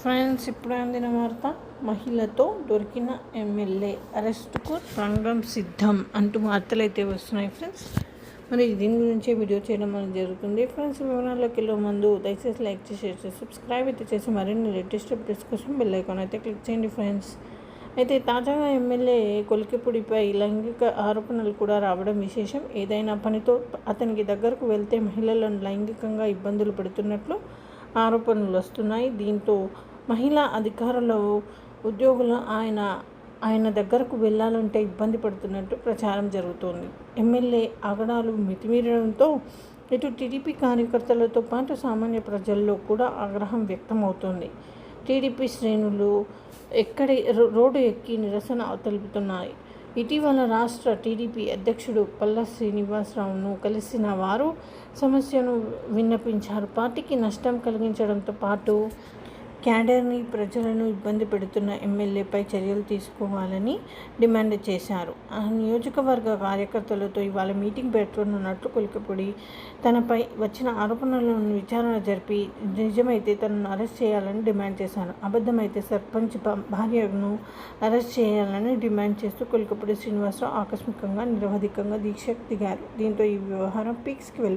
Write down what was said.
Friends ఇప్పుడు అందిన వార్త? మహిళతో దొరికిన ఎమ్మెల్యే అరెస్టుకు రంగం సిద్ధం అంటూ వార్తలు అయితే వస్తున్నాయి ఫ్రెండ్స్. మరి దీని గురించి వీడియో చేయడం అనేది జరుగుతుంది. ఫ్రెండ్స్ వివరాల్లోకి వెళ్ళే ముందు దయచేసి లైక్ చేసి సబ్స్క్రైబ్ అయితే చేసి మరిన్ని లేటెస్ట్ అప్డేట్స్ కోసం బెల్ ఐకాన్ అయితే క్లిక్ చేయండి ఫ్రెండ్స్. అయితే తాజాగా ఎమ్మెల్యే కొలికిపూడిపై లైంగిక ఆరోపణలు కూడా రావడం విశేషం. ఏదైనా పనితో అతనికి దగ్గరకు వెళ్తే మహిళలను లైంగికంగా ఇబ్బందులు పెడుతున్నట్లు ఆరోపణలు వస్తున్నాయి. దీంతో మహిళా అధికారులు ఉద్యోగులు ఆయన ఆయన దగ్గరకు వెళ్ళాలంటే ఇబ్బంది పడుతున్నట్టు ప్రచారం జరుగుతోంది. ఎమ్మెల్యే ఆగడాలు మితిమీరడంతో ఇటు టీడీపీ కార్యకర్తలతో పాటు సామాన్య ప్రజల్లో కూడా ఆగ్రహం వ్యక్తమవుతోంది. టీడీపీ శ్రేణులు ఎక్కడి రోడ్డు ఎక్కి నిరసన తెలుపుతున్నాయి. ఇటీవల రాష్ట్ర టీడీపీ అధ్యక్షుడు పల్ల శ్రీనివాసరావును కలిసిన వారు సమస్యను విన్నపించారు. పార్టీకి నష్టం కలిగించడంతో పాటు క్యాడర్ని ప్రజలను ఇబ్బంది పెడుతున్న ఎమ్మెల్యేపై చర్యలు తీసుకోవాలని డిమాండ్ చేశారు. ఆ నియోజకవర్గ కార్యకర్తలతో ఇవాళ మీటింగ్ పెట్టుకున్నట్లు కొలికపొడి తనపై వచ్చిన ఆరోపణలను విచారణ జరిపి నిజమైతే తనను అరెస్ట్ చేయాలని డిమాండ్ చేశారు. అబద్ధమైతే సర్పంచ్ భార్యను అరెస్ట్ చేయాలని డిమాండ్ చేస్తూ కొలికపొడి శ్రీనివాసరావు ఆకస్మికంగా నిరవధికంగా దీక్ష దిగారు. దీంతో ఈ వ్యవహారం పీక్స్కి వెళ్ళిపోయింది.